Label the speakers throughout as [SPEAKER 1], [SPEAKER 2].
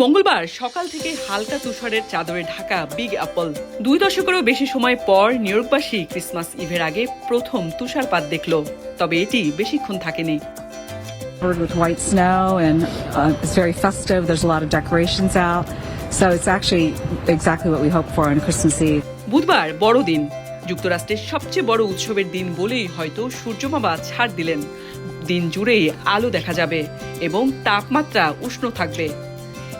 [SPEAKER 1] মঙ্গলবার সকাল থেকে হালকা তুষারের চাদরে ঢাকা বিগ অ্যাপল দুই দশকেরও বেশি সময় পর নিউইয়র্কবাসী ক্রিসমাস ইভের আগে প্রথম তুষারপাত দেখল তবে এটি বেশিক্ষণ থাকেনি
[SPEAKER 2] covered with white snow and uh, it's very festive. There's a lot of decorations out. So it's actually exactly what we hope for on Christmas Eve.
[SPEAKER 1] বুধবার বড়দিন যুক্তরাষ্ট্রের সবচেয়ে বড় উৎসবের দিন বলেই হয়তো সূর্যমামা ছাড় দিলেন দিন জুড়েই আলো দেখা যাবে এবং তাপমাত্রা উষ্ণ থাকবে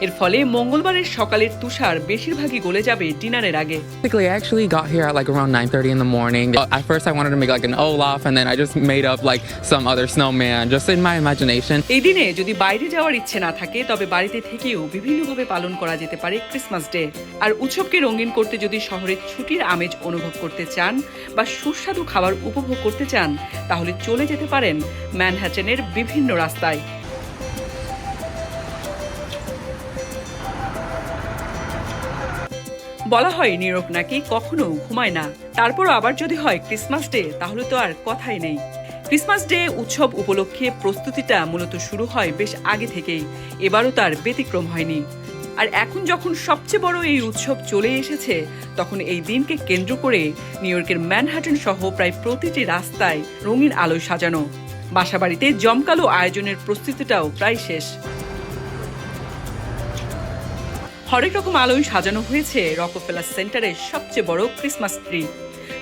[SPEAKER 1] এর ফলে মঙ্গলবারের সকালের তুষার বেশিরভাগই গলে যাবে ডিনারের আগে
[SPEAKER 3] Basically, I actually got here at like around 9:30 in the morning. At first, I wanted to make like an Olaf, and then I just made up like some other snowman, just in my imagination.
[SPEAKER 1] এই দিনে যদি বাইরে যাওয়ার ইচ্ছে না থাকে তবে বাড়িতে থেকেও বিভিন্নভাবে পালন করা যেতে পারে ক্রিসমাস ডে আর উৎসবকে রঙিন করতে যদি শহরের ছুটির আমেজ অনুভব করতে চান বা সুস্বাদু খাবার উপভোগ করতে চান তাহলে চলে যেতে পারেন ম্যানহ্যাটেনের বিভিন্ন রাস্তায় বলা হয় নীরব নাকি কখনো ঘুমায় না। তারপরও আবার যদি হয় ক্রিসমাস ডে, তাহলে তো আর কথাই নেই। ক্রিসমাস ডে উৎসব উপলক্ষে প্রস্তুতিটা মূলত শুরু হয় বেশ আগে থেকেই। এবারও তার ব্যতিক্রম হয়নি। আর এখন যখন সবচেয়ে বড় এই উৎসব চলে এসেছে, তখন এই দিনকে কেন্দ্র করে নিউ ইয়র্কের ম্যানহাটন সহ প্রায় প্রতিটি রাস্তায় রঙিন আলোয় সাজানো। বাসাবাড়িতে জমকালো আয়োজনের প্রস্তুতিটাও প্রায় শেষ। হরেক রকম আলোয় সাজানো হয়েছে রকফেলার সেন্টারের সবচেয়ে বড় ক্রিসমাস ট্রি।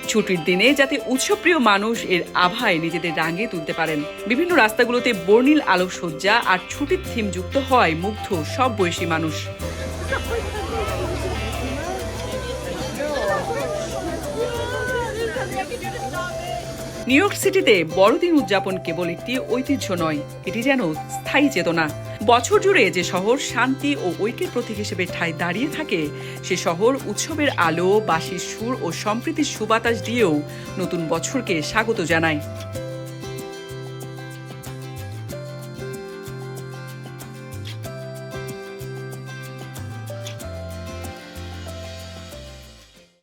[SPEAKER 1] ছুটির দিনে যাতে উৎসবপ্রিয় মানুষ এর আভায় নিজেদের রাঙিয়ে তুলতে পারেন। বিভিন্ন রাস্তাগুলোতে বর্ণিল আলোকসজ্জা আর ছুটির থিম যুক্ত হয় মুগ্ধ সব বয়সী মানুষ। নিউ ইয়র্ক সিটিতে বড়দিন উদযাপন কেবল একটি ঐতিহ্য নয়, এটি যেন স্থায়ী চেতনা। বছর জুড়ে যে শহর শান্তি ও ঐক্যের প্রতীক হিসেবে ঠাঁই দাঁড়িয়ে থাকে, সে শহর উৎসবের আলো বাসির সুর ও সম্প্রীতির সুবাতাস দিয়েও নতুন বছরকে স্বাগত জানায়।